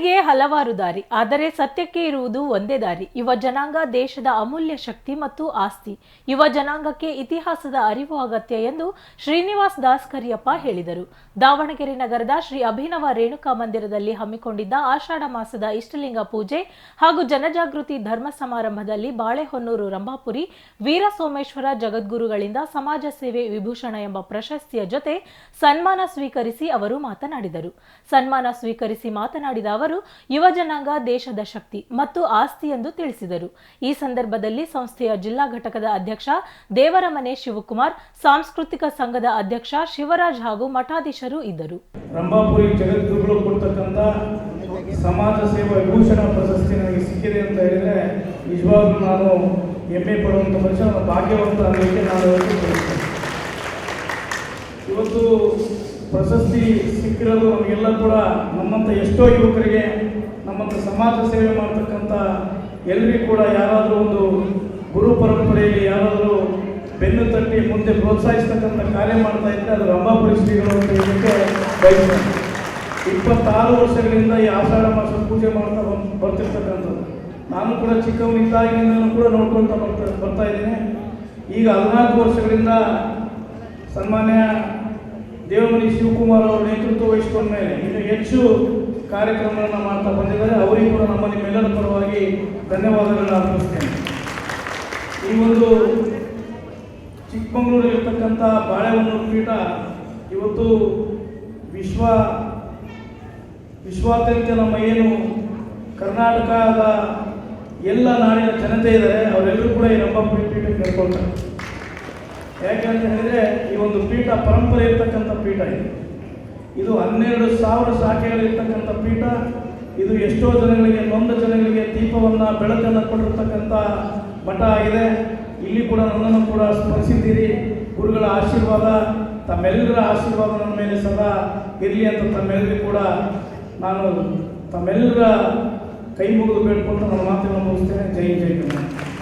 ಸುಳ್ಳಿಗೆ ಹಲವಾರು ದಾರಿ, ಆದರೆ ಸತ್ಯಕ್ಕೆ ಇರುವುದು ಒಂದೇ ದಾರಿ. ಯುವ ಜನಾಂಗ ದೇಶದ ಅಮೂಲ್ಯ ಶಕ್ತಿ ಮತ್ತು ಆಸ್ತಿ. ಯುವ ಜನಾಂಗಕ್ಕೆ ಇತಿಹಾಸದ ಅರಿವು ಅಗತ್ಯ ಎಂದು ಶ್ರೀನಿವಾಸ್ ದಾಸ್ ಕರಿಯಪ್ಪ ಹೇಳಿದರು. ದಾವಣಗೆರೆ ನಗರದ ಶ್ರೀ ಅಭಿನವ ರೇಣುಕಾ ಮಂದಿರದಲ್ಲಿ ಹಮ್ಮಿಕೊಂಡಿದ್ದ ಆಷಾಢ ಮಾಸದ ಇಷ್ಟಲಿಂಗ ಪೂಜೆ ಹಾಗೂ ಜನಜಾಗೃತಿ ಧರ್ಮ ಸಮಾರಂಭದಲ್ಲಿ ಬಾಳೆಹೊನ್ನೂರು ರಂಭಾಪುರಿ ವೀರ ಸೋಮೇಶ್ವರ ಜಗದ್ಗುರುಗಳಿಂದ ಸಮಾಜ ಸೇವೆ ವಿಭೂಷಣ ಎಂಬ ಪ್ರಶಸ್ತಿಯ ಜೊತೆ ಸನ್ಮಾನ ಸ್ವೀಕರಿಸಿ ಅವರು ಮಾತನಾಡಿದರು. ಸನ್ಮಾನ ಸ್ವೀಕರಿಸಿ ಮಾತನಾಡಿದ ಅವರು ಯುವ ಜನಾಂಗ, ದೇಶದ ಶಕ್ತಿ ಮತ್ತು ಆಸ್ತಿ ಎಂದು ತಿಳಿಸಿದರು. ಈ ಸಂದರ್ಭದಲ್ಲಿ ಸಂಸ್ಥೆಯ ಜಿಲ್ಲಾ ಘಟಕದ ಅಧ್ಯಕ್ಷ ದೇವರಮನೆ ಶಿವಕುಮಾರ್, ಸಾಂಸ್ಕೃತಿಕ ಸಂಘದ ಅಧ್ಯಕ್ಷ ಶಿವರಾಜ್ ಹಾಗೂ ಮಠಾಧೀಶರು ಇದ್ದರು. ರಂಭಾಪುರಿ ಜಗದ್ಗುರುಗಳು ಕೊಡ್ತಕ್ಕಂಥ ಸಮಾಜ ಸೇವಾ ವಿಭೂಷಣ ಪ್ರಶಸ್ತಿ ನನಗೆ ಸಿಕ್ಕಿದೆ ಅಂತ ಹೇಳಿದ್ರೆ ನಿಜವಾಗ್ಲೂ ನಾನು ಹೆಮ್ಮೆ ಪಡುವಂಥ ಮನುಷ್ಯ, ಭಾಗ್ಯವಂತ ಅನ್ನೋದಕ್ಕೆ ನಾನು ಇವತ್ತು ಪ್ರಶಸ್ತಿ ಸಿಕ್ಕಿರೋದು ನಮಗೆಲ್ಲ ಕೂಡ ನಮ್ಮಂಥ ಎಷ್ಟೋ ಯುವಕರಿಗೆ ನಮ್ಮಂಥ ಸಮಾಜ ಸೇವೆ ಮಾಡ್ತಕ್ಕಂಥ ಎಲ್ಲರಿಗೂ ಕೂಡ ಯಾರಾದರೂ ಒಂದು ಗುರು ಪರಂಪರೆಯಲ್ಲಿ ಯಾರಾದರೂ ಬೆನ್ನು ತಟ್ಟಿ ಮುಂದೆ ಪ್ರೋತ್ಸಾಹಿಸ್ತಕ್ಕಂಥ ಕಾರ್ಯ ಮಾಡ್ತಾ ಇದ್ದರೆ ಅದು ರಂಭಾಪುರಿ ಶ್ರೀಗಳು ಅಂತ ಹೇಳಲಿಕ್ಕೆ ಬಯಸ್ತಾರೆ. ಇಪ್ಪತ್ತಾರು ವರ್ಷಗಳಿಂದ ಈ ಆಷಾಢ ಮಾಸ ಪೂಜೆ ಮಾಡ್ತಾ ಬಂದು ಬರ್ತಿರ್ತಕ್ಕಂಥದ್ದು. ನಾನು ಕೂಡ ಚಿಕ್ಕವನಿದ್ದಾಗಿಂದನೂ ಕೂಡ ನೋಡ್ಕೊಳ್ತಾ ಬರ್ತಾ ಬರ್ತಾ ಇದ್ದೀನಿ. ಈಗ ಹದಿನಾಲ್ಕು ವರ್ಷಗಳಿಂದ ಸನ್ಮಾನ್ಯ ದೇವಮಣಿ ಶಿವಕುಮಾರ್ ಅವರ ನೇತೃತ್ವ ವಹಿಸಿಕೊಂಡ ಮೇಲೆ ಇನ್ನು ಹೆಚ್ಚು ಕಾರ್ಯಕ್ರಮಗಳನ್ನು ಮಾಡ್ತಾ ಬಂದಿದ್ದಾರೆ. ಅವರಿಗೂ ಕೂಡ ನಮ್ಮಲ್ಲಿ ನಿಮ್ಮೆಲ್ಲರ ಪರವಾಗಿ ಧನ್ಯವಾದಗಳನ್ನು ಅರ್ಪಿಸ್ತೇನೆ. ಈ ಒಂದು ಚಿಕ್ಕಮಗಳೂರಿರ್ತಕ್ಕಂಥ ಬಾಳೆಹೊನ್ನೂರು ಪೀಠ ಇವತ್ತು ವಿಶ್ವ ವಿಶ್ವಾದ್ಯಂತ ನಮ್ಮ ಏನು ಕರ್ನಾಟಕದ ಎಲ್ಲ ನಾಡಿನ ಜನತೆ ಇದ್ದಾರೆ. ಅವರೆಲ್ಲರೂ ಕೂಡ ಈ ನಮ್ಮ ಪೀಠಕ್ಕೆ ಕರ್ಕೊಳ್ತಾರೆ ಯಾಕೆ ಅಂತ ಈ ಒಂದು ಪೀಠ ಪರಂಪರೆ ಇರ್ತಕ್ಕಂಥ ಪೀಠ ಇದು. ಇದು ಹನ್ನೆರಡು ಸಾವಿರ ಶಾಖೆಗಳಿರ್ತಕ್ಕಂಥ ಪೀಠ. ಇದು ಎಷ್ಟೋ ಜನಗಳಿಗೆ, ನೊಂದ ಜನಗಳಿಗೆ ದೀಪವನ್ನು, ಬೆಳಕನ್ನು ಕೊಟ್ಟಿರ್ತಕ್ಕಂಥ ಮಠ ಆಗಿದೆ. ಇಲ್ಲಿ ಕೂಡ ನನ್ನನ್ನು ಕೂಡ ಸ್ಮರಿಸಿದ್ದೀರಿ. ಗುರುಗಳ ಆಶೀರ್ವಾದ, ತಮ್ಮೆಲ್ಲರ ಆಶೀರ್ವಾದ ನನ್ನ ಮೇಲೆ ಸದಾ ಇರಲಿ ಅಂತ ತಮ್ಮೆಲ್ಲರಿಗೂ ಕೂಡ ನಾನು ತಮ್ಮೆಲ್ಲರ ಕೈ ಮುಗಿದು ಬೇಡ್ಕೊಂಡು ನನ್ನ ಮಾತನ್ನು ಮುಗಿಸ್ತೇನೆ. ಜೈ ಜೈ